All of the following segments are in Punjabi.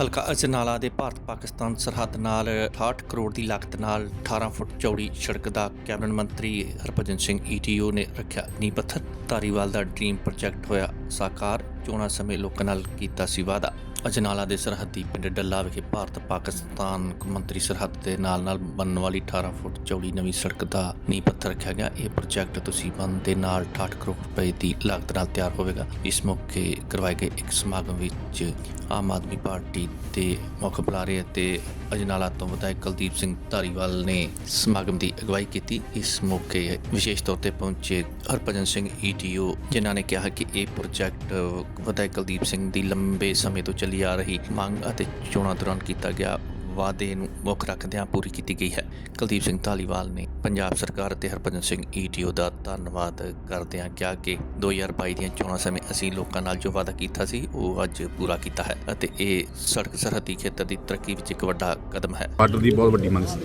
ਹਲਕਾ ਅਜਨਾਲਾ ਦੇ ਭਾਰਤ ਪਾਕਿਸਤਾਨ ਸਰਹੱਦ ਨਾਲ 68 ਕਰੋੜ ਦੀ ਲਾਗਤ ਨਾਲ 18 ਫੁੱਟ ਚੌੜੀ ਸੜਕ ਦਾ ਕੈਬਨਿਟ ਮੰਤਰੀ ਹਰਭਜਨ ਸਿੰਘ ਈਟੀਓ ਨੇ ਰੱਖਿਆ ਨੀਂਹ ਪੱਥਰ। ਧਾਰੀਵਾਲ ਦਾ ਡ੍ਰੀਮ ਪ੍ਰੋਜੈਕਟ ਹੋਇਆ ਸਾਕਾਰ। ਚੋਣਾਂ ਸਮੇਂ ਲੋਕਾਂ ਨਾਲ ਕੀਤਾ ਸੀ ਵਾਅਦਾ। ਅਜਨਾਲਾ ਦੇ ਸਰਹੱਦੀ ਪਿੰਡ ਡੱਲਾ ਵਿਖੇ ਭਾਰਤ, ਪਾਕਿਸਤਾਨ ਮੰਤਰੀ ਸਰਹੱਦ ਦੇ ਨਾਲ ਨਾਲ ਬਣਨ ਵਾਲੀ 18 ਫੁੱਟ ਚੌੜੀ ਨਵੀਂ ਸੜਕ ਦਾ ਨੀਂਹ ਪੱਥਰ ਰੱਖਿਆ ਗਿਆ। ਇਹ ਪ੍ਰੋਜੈਕਟ ਤੁਸੀਂ ਬੰਦ ਦੇ ਨਾਲ 68 ਕਰੋੜ ਰੁਪਏ ਦੀ ਲਾਗਤ ਨਾਲ ਤਿਆਰ ਹੋਵੇਗਾ। ਇਸ ਮੌਕੇ ਕਰਵਾਏ ਗਏ ਇੱਕ ਸਮਾਗਮ ਵਿੱਚ ਆਮ ਆਦਮੀ ਪਾਰਟੀ ਦੇ ਮੁੱਖ ਬੁਲਾਰੇ ਅਤੇ ਅਜਨਾਲਾ ਤੋਂ ਵਿਧਾਇਕ ਕੁਲਦੀਪ ਸਿੰਘ ਧਾਰੀਵਾਲ ਨੇ ਸਮਾਗਮ ਦੀ ਅਗਵਾਈ ਕੀਤੀ। ਇਸ ਮੌਕੇ ਵਿਸ਼ੇਸ਼ ਤੌਰ ਤੇ ਪਹੁੰਚੇ ਹਰਭਜਨ ਸਿੰਘ ਈਟੀਓ ਜਿਨ੍ਹਾਂ ਨੇ ਕਿਹਾ ਕਿ ਇਹ ਪ੍ਰੋਜੈਕਟ ਵਿਧਾਇਕ ਕੁਲਦੀਪ ਸਿੰਘ ਦੀ ਲੰਬੇ ਸਮੇਂ ਤੋਂ ਚੱਲੀ ਆ ਰਹੀ ਮੰਗ ਅਤੇ ਚੋਣਾਂ ਦੌਰਾਨ ਕੀਤਾ ਗਿਆ ਵਾਅਦੇ ਨੂੰ ਮੁੱਖ ਰੱਖਦਿਆਂ ਪੂਰੀ ਕੀਤੀ ਗਈ ਹੈ। ਕੁਲਦੀਪ ਸਿੰਘ ਧਾਲੀਵਾਲ ਨੇ ਪੰਜਾਬ ਸਰਕਾਰ ਅਤੇ ਹਰਭਜਨ ਸਿੰਘ ਈਟੀਓ ਦਾ ਧੰਨਵਾਦ ਕਰਦਿਆਂ ਕਿਹਾ ਕਿ 2022 ਦੀਆਂ ਚੋਣਾਂ ਸਮੇਂ ਅਸੀਂ ਲੋਕਾਂ ਨਾਲ ਜੋ ਵਾਅਦਾ ਕੀਤਾ ਸੀ ਉਹ ਅੱਜ ਪੂਰਾ ਕੀਤਾ ਹੈ ਅਤੇ ਇਹ ਸੜਕ ਸਰਹੱਦੀ ਖੇਤਰ ਦੀ ਤਰੱਕੀ ਵਿੱਚ ਇੱਕ ਵੱਡਾ ਕਦਮ ਹੈ। ਵਾਟਰ ਦੀ ਬਹੁਤ ਵੱਡੀ ਮੰਗ ਸੀ।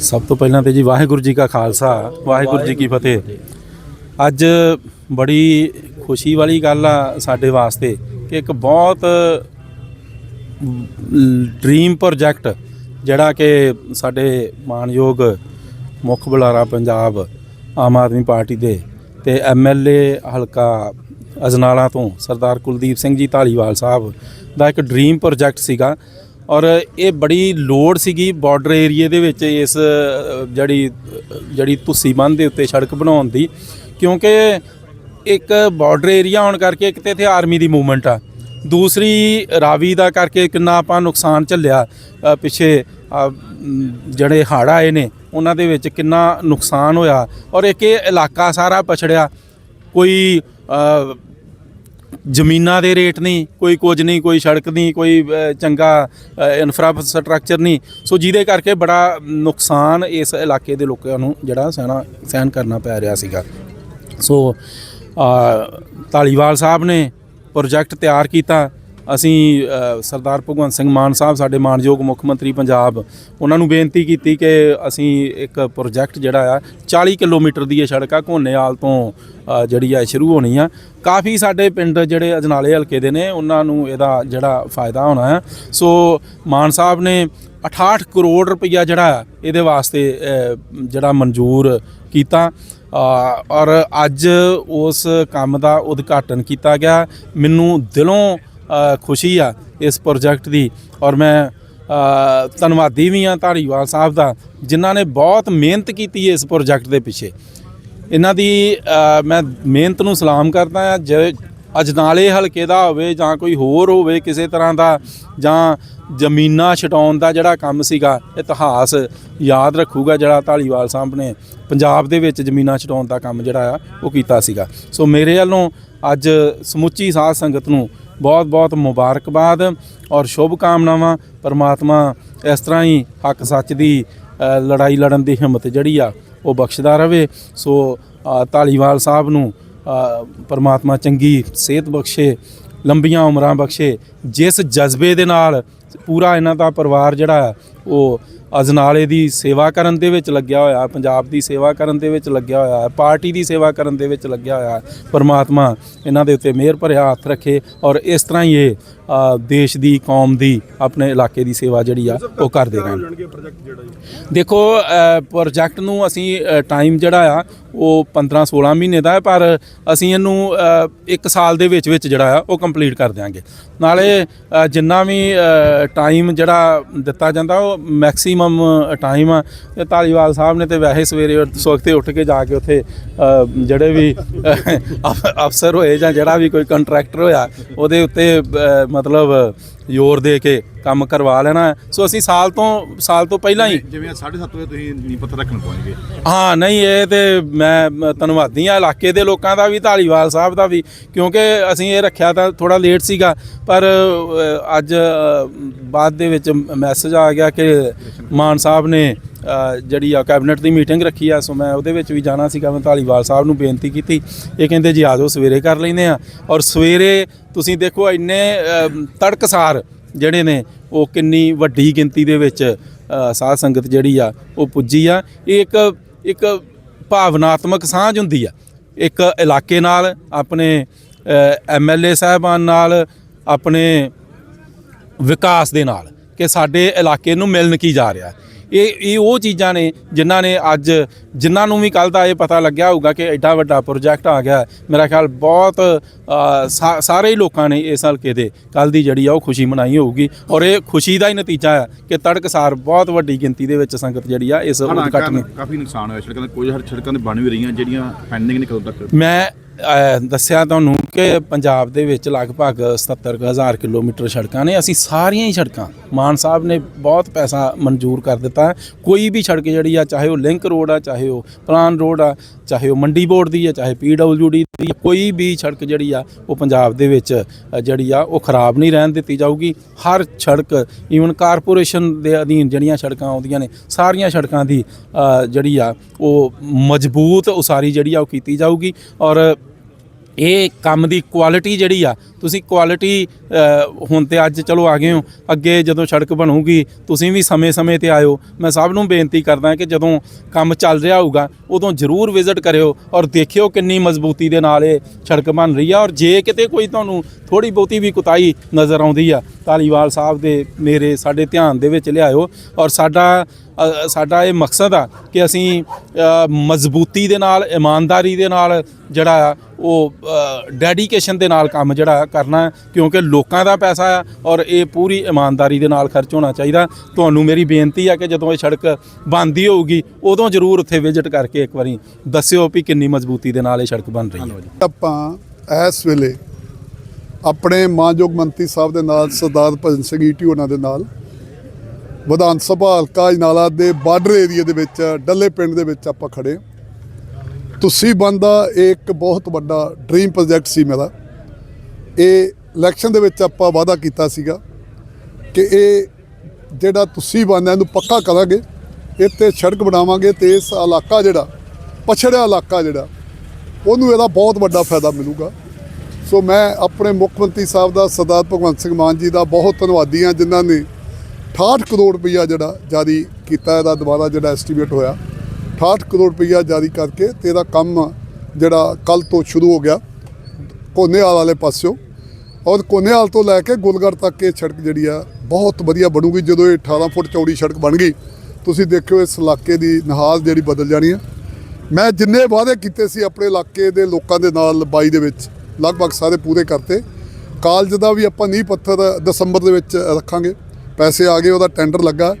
ਸਭ ਤੋਂ ਪਹਿਲਾਂ ਤੇ ਜੀ ਵਾਹਿਗੁਰੂ ਜੀ ਕਾ ਖਾਲਸਾ ਵਾਹਿਗੁਰੂ ਜੀ ਕੀ ਫਤਿਹ। ਅੱਜ ਬੜੀ ਖੁਸ਼ੀ ਵਾਲੀ ਗੱਲ ਆ ਸਾਡੇ ਵਾਸਤੇ ਕਿ ਇੱਕ ਬਹੁਤ ਡ੍ਰੀਮ ਪ੍ਰੋਜੈਕਟ ਜਿਹੜਾ ਕਿ ਸਾਡੇ ਮਾਨਯੋਗ ਮੁੱਖ ਬੁਲਾਰਾ ਪੰਜਾਬ ਆਮ ਆਦਮੀ ਪਾਰਟੀ ਦੇ ਤੇ ਐਮਐਲਏ ਹਲਕਾ ਅਜਨਾਲਾ ਤੋਂ ਸਰਦਾਰ ਕੁਲਦੀਪ ਸਿੰਘ ਜੀ ਢਾਲੀਵਾਲ ਸਾਹਿਬ ਦਾ ਇੱਕ ਡ੍ਰੀਮ ਪ੍ਰੋਜੈਕਟ ਸੀਗਾ ਔਰ ਇਹ ਬੜੀ ਲੋੜ ਸੀਗੀ ਬਾਰਡਰ ਏਰੀਏ ਦੇ ਵਿੱਚ ਇਸ ਜਿਹੜੀ ਜਿਹੜੀ ਤੁਸੀਂ ਬੰਨ੍ਹ ਦੇ ਉੱਤੇ ਸੜਕ ਬਣਾਉਣ ਦੀ ਕਿਉਂਕਿ ਇੱਕ ਬਾਰਡਰ ਏਰੀਆ ਹੋਣ ਕਰਕੇ ਇੱਕ ਤੇ ਇੱਥੇ ਆਰਮੀ ਦੀ ਮੂਵਮੈਂਟ ਆ ਦੂਸਰੀ ਰਾਵੀ ਦਾ ਕਰਕੇ ਕਿੰਨਾ ਆਪਾਂ ਨੁਕਸਾਨ ਝੱਲਿਆ ਪਿੱਛੇ ਜਿਹੜੇ ਹੜ੍ਹ ਆਏ ਨੇ ਉਹਨਾਂ ਦੇ ਵਿੱਚ ਕਿੰਨਾ ਨੁਕਸਾਨ ਹੋਇਆ ਔਰ ਇੱਕ ਇਹ ਇਲਾਕਾ ਸਾਰਾ ਪਛੜਿਆ। ਕੋਈ ਜ਼ਮੀਨਾਂ ਦੇ ਰੇਟ ਨਹੀਂ ਕੋਈ ਕੁਝ ਨਹੀਂ ਕੋਈ ਸੜਕ ਨਹੀਂ ਕੋਈ ਚੰਗਾ ਇਨਫਰਾਸਟ੍ਰਕਚਰ ਨਹੀਂ। ਸੋ ਜਿਹਦੇ ਕਰਕੇ ਬੜਾ ਨੁਕਸਾਨ ਇਸ ਇਲਾਕੇ ਦੇ ਲੋਕਾਂ ਨੂੰ ਜਿਹੜਾ ਸਹਿਣਾ ਸਹਿਣ ਕਰਨਾ ਪੈ ਰਿਹਾ ਸੀਗਾ। ਸੋ ਅ, ਧਾਲੀਵਾਲ ਸਾਹਿਬ ਨੇ ਪ੍ਰੋਜੈਕਟ ਤਿਆਰ ਕੀਤਾ। ਅਸੀਂ ਸਰਦਾਰ ਭਗਵੰਤ ਸਿੰਘ ਮਾਨ ਸਾਹਿਬ, ਸਾਡੇ ਮਾਨਯੋਗ ਮੁੱਖ ਮੰਤਰੀ ਪੰਜਾਬ, ਉਹਨਾਂ ਨੂੰ ਬੇਨਤੀ ਕੀਤੀ ਕਿ ਅਸੀਂ ਇੱਕ ਪ੍ਰੋਜੈਕਟ ਜਿਹੜਾ ਆ 40 ਕਿਲੋਮੀਟਰ ਦੀ ਇਹ ਸੜਕ ਆ, ਘੋਨੇਵਾਲ ਤੋਂ ਜਿਹੜੀ ਆ ਸ਼ੁਰੂ ਹੋਣੀ ਆ। ਕਾਫੀ ਸਾਡੇ ਪਿੰਡ ਜਿਹੜੇ ਅਜਨਾਲੇ ਹਲਕੇ ਦੇ ਨੇ, ਉਹਨਾਂ ਨੂੰ ਇਹਦਾ ਜਿਹੜਾ ਫਾਇਦਾ ਹੋਣਾ ਹੈ ਸੋ ਮਾਨ ਸਾਹਿਬ ਨੇ 68 ਕਰੋੜ ਰੁਪਈਆ ਜਿਹੜਾ ਇਹਦੇ ਵਾਸਤੇ ਜਿਹੜਾ ਮਨਜ਼ੂਰ ਕੀਤਾ। ਔਰ ਅੱਜ ਉਸ ਕੰਮ ਦਾ ਉਦਘਾਟਨ ਕੀਤਾ ਗਿਆ। ਮੈਨੂੰ ਦਿਲੋਂ ਖੁਸ਼ੀ ਆ ਇਸ ਪ੍ਰੋਜੈਕਟ ਦੀ। ਔਰ ਮੈਂ ਧੰਨਵਾਦੀ ਵੀ ਆ ਧਾਰੀਵਾਲ ਸਾਹਿਬ ਦਾ, ਜਿਨ੍ਹਾਂ ਨੇ ਬਹੁਤ ਮਿਹਨਤ ਕੀਤੀ ਇਸ ਪ੍ਰੋਜੈਕਟ ਦੇ ਪਿੱਛੇ। ਇਹਨਾਂ ਦੀ ਮੈਂ ਮਿਹਨਤ ਨੂੰ ਸਲਾਮ ਕਰਦਾ ਹਾਂ। ਜੇ ਅਜਨਾਲੇ ਹਲਕੇ ਦਾ ਹੋਵੇ ਜਾਂ ਕੋਈ ਹੋਰ ਹੋਵੇ ਕਿਸੇ ਤਰ੍ਹਾਂ ਦਾ ਜਾਂ ਜ਼ਮੀਨਾਂ ਛਡਾਉਣ ਦਾ ਜਿਹੜਾ ਕੰਮ ਸੀਗਾ ਇਤਿਹਾਸ ਯਾਦ ਰੱਖੂਗਾ ਜਿਹੜਾ ਢਾਲੀਵਾਲ ਸਾਹਿਬ ਨੇ ਪੰਜਾਬ ਦੇ ਵਿੱਚ ਜ਼ਮੀਨਾਂ ਛਡਾਉਣ ਦਾ ਕੰਮ ਜਿਹੜਾ ਆ ਉਹ ਕੀਤਾ ਸੀਗਾ। ਸੋ ਮੇਰੇ ਵੱਲੋਂ ਅੱਜ ਸਮੁੱਚੀ ਸਾਧ ਸੰਗਤ ਨੂੰ ਬਹੁਤ ਬਹੁਤ ਮੁਬਾਰਕਬਾਦ ਔਰ ਸ਼ੁਭ ਕਾਮਨਾਵਾਂ। ਪਰਮਾਤਮਾ ਇਸ ਤਰ੍ਹਾਂ ਹੀ ਹੱਕ ਸੱਚ ਦੀ ਲੜਾਈ ਲੜਨ ਦੀ ਹਿੰਮਤ ਜਿਹੜੀ ਆ ਉਹ ਬਖਸ਼ਦਾ ਰਵੇ। ਸੋ ਅ, ਧਾਲੀਵਾਲ ਸਾਹਿਬ ਨੂੰ ਪਰਮਾਤਮਾ ਚੰਗੀ ਸਿਹਤ ਬਖਸ਼ੇ, ਲੰਬੀਆਂ ਉਮਰਾਂ ਬਖਸ਼ੇ, ਜਿਸ ਜਜ਼ਬੇ ਦੇ ਨਾਲ ਪੂਰਾ ਇਹਨਾਂ ਦਾ ਪਰਿਵਾਰ ਜਿਹੜਾ ਹੈ ਉਹ ਅਜਨਾਲੇ ਦੀ ਸੇਵਾ ਕਰਨ ਦੇ ਵਿੱਚ ਲੱਗਿਆ ਹੋਇਆ ਪੰਜਾਬ ਦੀ ਸੇਵਾ ਕਰਨ ਦੇ ਵਿੱਚ ਲੱਗਿਆ ਹੋਇਆ ਹੈ ਪਾਰਟੀ ਦੀ ਸੇਵਾ ਕਰਨ ਦੇ ਵਿੱਚ ਲੱਗਿਆ ਹੋਇਆ ਹੈ ਪਰਮਾਤਮਾ ਇਹਨਾਂ ਦੇ ਉੱਤੇ ਮਿਹਰ ਭਰਿਆ ਹੱਥ ਰੱਖੇ ਔਰ ਇਸ ਤਰ੍ਹਾਂ ਹੀ ਇਹ ਦੇਸ਼ ਦੀ ਕੌਮ ਦੀ ਆਪਣੇ ਇਲਾਕੇ ਦੀ ਸੇਵਾ ਜਿਹੜੀ ਆ ਉਹ ਕਰਦੇ ਰਹਿਣ। ਦੇਖੋ ਪ੍ਰੋਜੈਕਟ ਨੂੰ ਅਸੀਂ ਟਾਈਮ ਜਿਹੜਾ ਆ ਉਹ 15 16 ਮਹੀਨੇ ਦਾ ਹੈ ਪਰ ਅਸੀਂ ਇਹਨੂੰ ਅ, ਇੱਕ ਸਾਲ ਦੇ ਵਿੱਚ ਵਿੱਚ ਜਿਹੜਾ ਆ ਉਹ ਕੰਪਲੀਟ ਕਰ ਦਿਆਂਗੇ। ਨਾਲੇ ਜਿੰਨਾ ਵੀ ਟਾਈਮ ਜਿਹੜਾ ਦਿੱਤਾ ਜਾਂਦਾ ਉਹ ਮੈਕਸਿਮਮ ਟਾਈਮ ਆ। ਤੇ ਧਾਲੀਵਾਲ ਸਾਹਿਬ ਨੇ ਤੇ ਵੈਸੇ ਸਵੇਰੇ ਸਵਖਤੇ ਉੱਠ ਕੇ ਜਾ ਕੇ ਉੱਥੇ ਜਿਹੜੇ ਵੀ ਅਫਸਰ ਹੋਏ ਜਾਂ ਜਿਹੜਾ ਵੀ ਕੋਈ ਕੰਟਰੈਕਟਰ ਹੋਇਆ, ਉਹਦੇ ਉੱਤੇ ਮਤਲਬ ਜ਼ੋਰ ਦੇ ਕੇ ਕੰਮ ਕਰਵਾ ਲੈਣਾ। ਸੋ ਅਸੀਂ ਸਾਲ ਤੋਂ ਸਾਲ ਤੋਂ ਪਹਿਲਾਂ ਹੀ ਜਿਵੇਂ 7:30 ਵਜੇ ਤੁਸੀਂ ਨੀ ਪੱਤਰ ਰੱਖਣ ਪਹੁੰਚ ਗਏ ਹਾਂ ਨਹੀਂ ਇਹ ਤੇ ਮੈਂ ਧੰਨਵਾਦੀ ਆ ਇਲਾਕੇ ਦੇ ਲੋਕਾਂ ਦਾ ਵੀ ਧਾਲੀਵਾਲ ਸਾਹਿਬ ਦਾ ਵੀ ਕਿਉਂਕਿ ਅਸੀਂ ਇਹ ਰੱਖਿਆ ਤਾਂ ਥੋੜਾ ਲੇਟ ਸੀਗਾ ਪਰ ਅੱਜ ਬਾਅਦ ਦੇ ਵਿੱਚ ਮੈਸੇਜ ਆ ਗਿਆ ਕਿ ਮਾਨ ਸਾਹਿਬ ਨੇ ਜਿਹੜੀ ਆ ਕੈਬਨਿਟ ਦੀ ਮੀਟਿੰਗ ਰੱਖੀ ਆ ਸੋ ਮੈਂ ਉਹਦੇ ਵਿੱਚ ਵੀ ਜਾਣਾ ਸੀਗਾ। ਮੈਂ ਧਾਲੀਵਾਲ ਸਾਹਿਬ ਨੂੰ ਬੇਨਤੀ ਕੀਤੀ। ਇਹ ਕਹਿੰਦੇ ਜੀ ਆ ਜਾਓ ਸਵੇਰੇ ਕਰ ਲੈਂਦੇ ਆ। ਔਰ ਸਵੇਰੇ ਤੁਸੀਂ ਦੇਖੋ ਇੰਨੇ ਤੜਕਸਾਰ ਜਿਹੜੇ ਨੇ ਉਹ ਕਿੰਨੀ ਵੱਡੀ ਗਿਣਤੀ ਦੇ ਵਿੱਚ ਅ, ਸਾਧ ਸੰਗਤ ਜਿਹੜੀ ਆ ਉਹ ਪੁੱਜੀ ਆ। ਇਹ ਇੱਕ ਇੱਕ ਭਾਵਨਾਤਮਕ ਸਾਂਝ ਹੁੰਦੀ ਆ। ਇੱਕ ਇਲਾਕੇ ਨਾਲ ਆਪਣੇ ਐਮਐਲਏ ਸਾਹਿਬਾਨ ਨਾਲ ਆਪਣੇ ਵਿਕਾਸ ਦੇ ਨਾਲ ਕਿ ਸਾਡੇ ਇਲਾਕੇ ਨੂੰ ਮਿਲਣ ਕੀ ਜਾ ਰਿਹਾ। ਇਹ ਇਹ ਉਹ ਚੀਜ਼ਾਂ ਨੇ ਜਿਨ੍ਹਾਂ ਨੇ ਅੱਜ ਜਿਨ੍ਹਾਂ ਨੂੰ ਵੀ ਕੱਲ ਦਾ ਇਹ ਪਤਾ ਲੱਗਿਆ ਹੋਊਗਾ ਕਿ ਐਡਾ ਵੱਡਾ ਪ੍ਰੋਜੈਕਟ ਆ ਗਿਆ। ਮੇਰਾ ਖਿਆਲ ਬਹੁਤ ਸਾਰੇ ਲੋਕਾਂ ਨੇ ਇਸ ਹਲਕੇ ਦੇ ਕੱਲ ਦੀ ਜਿਹੜੀ ਆ ਉਹ ਖੁਸ਼ੀ ਮਨਾਈ ਹੋਊਗੀ ਔਰ ਇਹ ਖੁਸ਼ੀ ਦਾ ਹੀ ਨਤੀਜਾ ਹੈ ਕਿ ਤੜਕਸਾਰ ਬਹੁਤ ਵੱਡੀ ਗਿਣਤੀ ਦੇ ਵਿੱਚ ਸੰਗਤ ਜਿਹੜੀ ਆ ਇਸ ਉਦਘਾਟਨ ਕਾਫੀ ਨੁਕਸਾਨ ਹੋਇਆ ਸੜਕਾਂ ਦੇ ਕੁਝ ਹਰ ਸੜਕਾਂ ਤੇ ਬਣ ਵੀ ਰਹੀਆਂ ਜਿਹੜੀਆਂ ਪੈਂਡਿੰਗ ਨੇ ਕਦੋਂ ਤੱਕ? ਮੈਂ ਦੱਸਿਆ ਤੁਹਾਨੂੰ ਕਿ ਪੰਜਾਬ ਦੇ ਵਿੱਚ ਲਗਭਗ 77000 ਕਿਲੋਮੀਟਰ ਸੜਕਾਂ ਨੇ। ਅਸੀਂ ਸਾਰੀਆਂ ਹੀ ਸੜਕਾਂ, ਮਾਨ ਸਾਹਿਬ ਨੇ ਬਹੁਤ ਪੈਸਾ ਮਨਜ਼ੂਰ ਕਰ ਦਿੱਤਾ ਕੋਈ ਵੀ ਸੜਕ ਜਿਹੜੀ ਆ, ਚਾਹੇ ਉਹ ਲਿੰਕ ਰੋਡ ਆ, ਚਾਹੇ ਉਹ ਪਲਾਨ ਰੋਡ ਆ, ਚਾਹੇ ਉਹ ਮੰਡੀ ਬੋਰਡ ਦੀ ਆ, ਚਾਹੇ ਪੀਡਬਲਯੂਡੀ ਦੀ ਕੋਈ ਵੀ ਸੜਕ ਜਿਹੜੀ ਆ, ਉਹ ਪੰਜਾਬ ਦੇ ਵਿੱਚ ਜਿਹੜੀ ਆ, ਉਹ ਖਰਾਬ ਨਹੀਂ ਰਹਿਣ ਦਿੱਤੀ ਜਾਊਗੀ। ਹਰ ਸੜਕ ਈਵਨ ਕਾਰਪੋਰੇਸ਼ਨ ਦੇ ਅਧੀਨ ਜਿਹੜੀਆਂ ਸੜਕਾਂ ਆਉਂਦੀਆਂ ਨੇ, ਸਾਰੀਆਂ ਸੜਕਾਂ ਦੀ ਜਿਹੜੀ ਆ, ਉਹ ਮਜ਼ਬੂਤ ਉਸਾਰੀ ਜਿਹੜੀ ਆ, ਉਹ ਕੀਤੀ ਜਾਊਗੀ। ਔਰ ਇਹ ਕੰਮ ਦੀ ਕੁਆਲਿਟੀ ਜਿਹੜੀ ਆ, ਤੁਸੀਂ ਕੁਆਲਿਟੀ ਹੁਣ ਤੇ ਅੱਜ ਚਲੋ ਆ ਗਏ ਹੋ, ਅੱਗੇ ਜਦੋਂ ਸੜਕ ਬਣੂਗੀ, ਤੁਸੀਂ ਵੀ ਸਮੇਂ-ਸਮੇਂ ਤੇ ਆਇਓ। ਮੈਂ ਸਭ ਨੂੰ ਬੇਨਤੀ ਕਰਦਾ ਕਿ ਜਦੋਂ ਕੰਮ ਚੱਲ ਰਿਹਾ ਹੋਊਗਾ, ਉਦੋਂ ਜ਼ਰੂਰ ਵਿਜ਼ਿਟ ਕਰਿਓ ਔਰ ਦੇਖਿਓ ਕਿੰਨੀ ਮਜ਼ਬੂਤੀ ਦੇ ਨਾਲ ਇਹ ਸੜਕ ਬਣ ਰਹੀ ਆ। ਔਰ ਜੇ ਕਿਤੇ ਕੋਈ ਤੁਹਾਨੂੰ ਥੋੜੀ ਬਹੁਤੀ ਵੀ ਕੁਤਾਈ ਨਜ਼ਰ ਆਉਂਦੀ ਆ, ਧਾਲੀਵਾਲ ਸਾਹਿਬ ਦੇ ਮੇਰੇ ਸਾਡੇ ਧਿਆਨ ਦੇ ਵਿੱਚ ਲਿਆਇਓ ਔਰ ਸਾਡਾ ਸਾਡਾ ਇਹ ਮਕਸਦ ਆ ਕਿ ਅਸੀਂ ਮਜ਼ਬੂਤੀ ਦੇ ਨਾਲ, ਇਮਾਨਦਾਰੀ ਦੇ ਨਾਲ ਜਿਹੜਾ ਆ, ਉਹ ਡੈਡੀਕੇਸ਼ਨ ਦੇ ਨਾਲ ਕੰਮ ਜਿਹੜਾ ਕਰਨਾ ਕਿਉਂਕਿ ਲੋਕਾਂ ਦਾ ਪੈਸਾ ਆ ਔਰ ਇਹ ਪੂਰੀ ਇਮਾਨਦਾਰੀ ਦੇ ਨਾਲ ਖਰਚ ਹੋਣਾ ਚਾਹੀਦਾ। ਤੁਹਾਨੂੰ ਮੇਰੀ ਬੇਨਤੀ ਆ ਕਿ ਜਦੋਂ ਇਹ ਸੜਕ ਬਣਦੀ ਹੋਊਗੀ, ਉਦੋਂ ਜ਼ਰੂਰ ਉੱਥੇ ਵਿਜ਼ਿਟ ਕਰਕੇ ਇੱਕ ਵਾਰੀ ਦੱਸਿਓ ਵੀ ਕਿੰਨੀ ਮਜ਼ਬੂਤੀ ਦੇ ਨਾਲ ਇਹ ਸੜਕ ਬਣ ਰਹੀ ਹੈ। ਆਪਾਂ ਇਸ ਵੇਲੇ ਆਪਣੇ ਮਾਨਯੋਗ ਮੰਤਰੀ ਸਾਹਿਬ ਦੇ ਨਾਲ, ਸਰਦਾਰ ਭਜਨ ਸਿੰਘ ਈਟੀ ਉਹਨਾਂ ਦੇ ਨਾਲ ਵਿਧਾਨ ਸਭਾ ਹਲਕਾ ਅਜਨਾਲਾ ਦੇ ਬਾਰਡਰ ਏਰੀਆ ਦੇ ਵਿੱਚ, ਡੱਲੇ ਪਿੰਡ ਦੇ ਵਿੱਚ ਆਪਾਂ ਖੜੇ ਹਾਂ। ਤੁਸੀਂ ਬੰਦਾ ਇੱਕ ਬਹੁਤ ਵੱਡਾ ਡ੍ਰੀਮ ਪ੍ਰੋਜੈਕਟ ਸੀ ਮੇਰਾ ਇਹ ਇਲੈਕਸ਼ਨ ਦੇ ਵਿੱਚ ਆਪਾਂ ਵਾਅਦਾ ਕੀਤਾ ਸੀਗਾ ਕਿ ਇਹ ਜਿਹੜਾ ਤੁਸੀਂ ਬੰਦਾ ਇਹਨੂੰ ਪੱਕਾ ਕਰਾਂਗੇ, ਇੱਥੇ ਸੜਕ ਬਣਾਵਾਂਗੇ ਤੇ ਇਸ ਇਲਾਕਾ ਜਿਹੜਾ, ਪਛੜਿਆ ਇਲਾਕਾ ਜਿਹੜਾ, ਉਹਨੂੰ ਇਹਦਾ ਬਹੁਤ ਵੱਡਾ ਫਾਇਦਾ ਮਿਲੂਗਾ ਸੋ ਮੈਂ ਆਪਣੇ ਮੁੱਖ ਮੰਤਰੀ ਸਾਹਿਬ ਦਾ, ਸਰਦਾਰ ਭਗਵੰਤ ਸਿੰਘ ਮਾਨ ਜੀ ਦਾ ਬਹੁਤ ਧੰਨਵਾਦੀ ਹਾਂ, ਜਿਨ੍ਹਾਂ ਨੇ 68 ਕਰੋੜ ਰੁਪਈਆ ਜਿਹੜਾ ਜਾਰੀ ਕੀਤਾ, ਇਹਦਾ ਦੁਬਾਰਾ ਜਿਹੜਾ ਐਸਟੀਮੇਟ ਹੋਇਆ 68 ਕਰੋੜ ਰੁਪਈਆ ਜਾਰੀ ਕਰਕੇ ਤੇ ਇਹਦਾ ਕੰਮ ਜਿਹੜਾ ਕੱਲ ਤੋਂ ਸ਼ੁਰੂ ਹੋ ਗਿਆ ਕੋਨੇਵਾਲ ਵਾਲੇ ਪਾਸਿਓਂ। ਔਰ ਕੋਨੇਵਾਲ ਤੋਂ ਲੈ ਕੇ ਗੁਲਗੜ ਤੱਕ ਇਹ ਸੜਕ ਜਿਹੜੀ ਆ, ਬਹੁਤ ਵਧੀਆ ਬਣੂਗੀ। ਜਦੋਂ ਇਹ 18 ਫੁੱਟ ਚੌੜੀ ਸੜਕ ਬਣ ਗਈ, ਤੁਸੀਂ ਦੇਖਿਓ ਇਸ ਇਲਾਕੇ ਦੀ ਨਹਾਲ ਜਿਹੜੀ ਬਦਲ ਜਾਣੀ ਆ। ਮੈਂ ਜਿੰਨੇ ਵਾਅਦੇ ਕੀਤੇ ਸੀ ਆਪਣੇ ਇਲਾਕੇ ਦੇ ਲੋਕਾਂ ਦੇ ਨਾਲ ਲੰਬਾਈ ਦੇ ਵਿੱਚ, ਲਗਭਗ ਸਾਰੇ ਪੂਰੇ ਕਰਤੇ। ਕਾਲਜ ਦਾ ਵੀ ਆਪਾਂ ਨੀਂਹ ਪੱਥਰ ਦਸੰਬਰ ਦੇ ਵਿੱਚ ਰੱਖਾਂਗੇ। ਪੈਸੇ ਆ ਗਏ, ਉਹਦਾ ਟੈਂਡਰ ਲੱਗਾ।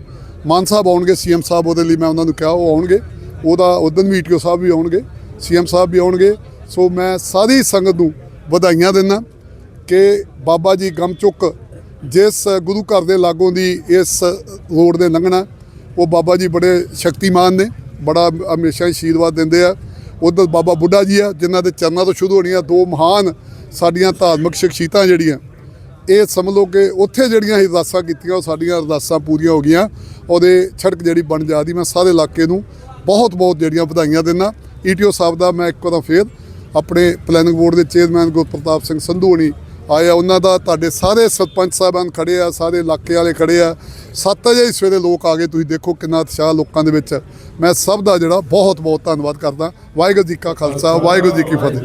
ਮਾਨ ਸਾਹਿਬ ਆਉਣਗੇ ਸੀਐਮ ਸਾਹਿਬ ਉਹਦੇ ਲਈ ਮੈਂ ਉਹਨਾਂ ਨੂੰ ਕਿਹਾ, ਉਹ ਆਉਣਗੇ। ਉਹਦਾ ਉਦੋਂ ਵੀ ਈਟੀਓ ਸਾਹਿਬ ਵੀ ਆਉਣਗੇ ਸੀਐਮ ਸਾਹਿਬ ਵੀ ਆਉਣਗੇ। ਸੋ ਮੈਂ ਸਾਰੀ ਸੰਗਤ ਨੂੰ ਵਧਾਈਆਂ ਦਿੰਦਾ ਕਿ ਬਾਬਾ ਜੀ ਗਮਚੁੱਕ ਜਿਸ ਗੁਰੂ ਘਰ ਦੇ ਲਾਗੋਂ ਦੀ ਇਸ ਰੋਡ ਦੇ ਲੰਘਣਾ, ਉਹ ਬਾਬਾ ਜੀ ਬੜੇ ਸ਼ਕਤੀਮਾਨ ਨੇ, ਬੜਾ ਹਮੇਸ਼ਾ ਹੀ ਆਸ਼ੀਰਵਾਦ ਦਿੰਦੇ ਆ। ਉਧਰ ਬਾਬਾ ਬੁੱਢਾ ਜੀ ਆ, ਜਿਨ੍ਹਾਂ ਦੇ ਚਰਨਾਂ ਤੋਂ ਸ਼ੁਰੂ ਹੋਣੀਆਂ ਦੋ ਮਹਾਨ ਸਾਡੀਆਂ ਧਾਰਮਿਕ ਸ਼ਖਸੀਅਤਾਂ ਜਿਹੜੀਆਂ ਇਹ ਸਮਝ ਲਓ ਕਿ ਉੱਥੇ ਜਿਹੜੀਆਂ ਅਰਦਾਸਾਂ ਕੀਤੀਆਂ, ਉਹ ਸਾਡੀਆਂ ਅਰਦਾਸਾਂ ਪੂਰੀਆਂ ਹੋ ਗਈਆਂ। ਉਹਦੇ ਸੜਕ ਜਿਹੜੀ ਬਣ ਜਾਦੀ ਮੈਂ ਸਾਰੇ ਇਲਾਕੇ ਨੂੰ ਬਹੁਤ ਬਹੁਤ ਜਿਹੜੀਆਂ ਵਧਾਈਆਂ ਦਿੰਦਾ। ਈਟੀਓ ਸਾਹਿਬ ਦਾ ਮੈਂ ਇੱਕ ਵਾਰ ਫੇਰ ਆਪਣੇ ਪਲੈਨਿੰਗ ਬੋਰਡ ਦੇ ਚੇਅਰਮੈਨ ਗੁਰਪ੍ਰਤਾਪ ਸਿੰਘ ਸੰਧੂ ਹੋਣੀ ਆਏ ਆ ਉਹਨਾਂ ਦਾ ਤੁਹਾਡੇ ਸਾਰੇ ਸਰਪੰਚ ਸਾਹਿਬਾਨ ਖੜੇ ਆ, ਸਾਰੇ ਇਲਾਕੇ ਵਾਲੇ ਖੜੇ ਆ। ਸੱਤ ਵਜੇ ਹੀ ਸਵੇਰੇ ਲੋਕ ਆ ਗਏ, ਤੁਸੀਂ ਦੇਖੋ ਕਿੰਨਾ ਉਤਸ਼ਾਹ ਲੋਕਾਂ ਦੇ ਵਿੱਚ। ਮੈਂ ਸਭ ਦਾ ਜਿਹੜਾ ਬਹੁਤ ਬਹੁਤ ਧੰਨਵਾਦ ਕਰਦਾ। ਵਾਹਿਗੁਰੂ ਜੀ ਕਾ ਖਾਲਸਾ, ਵਾਹਿਗੁਰੂ ਜੀ ਕੀ ਫਤਿਹ।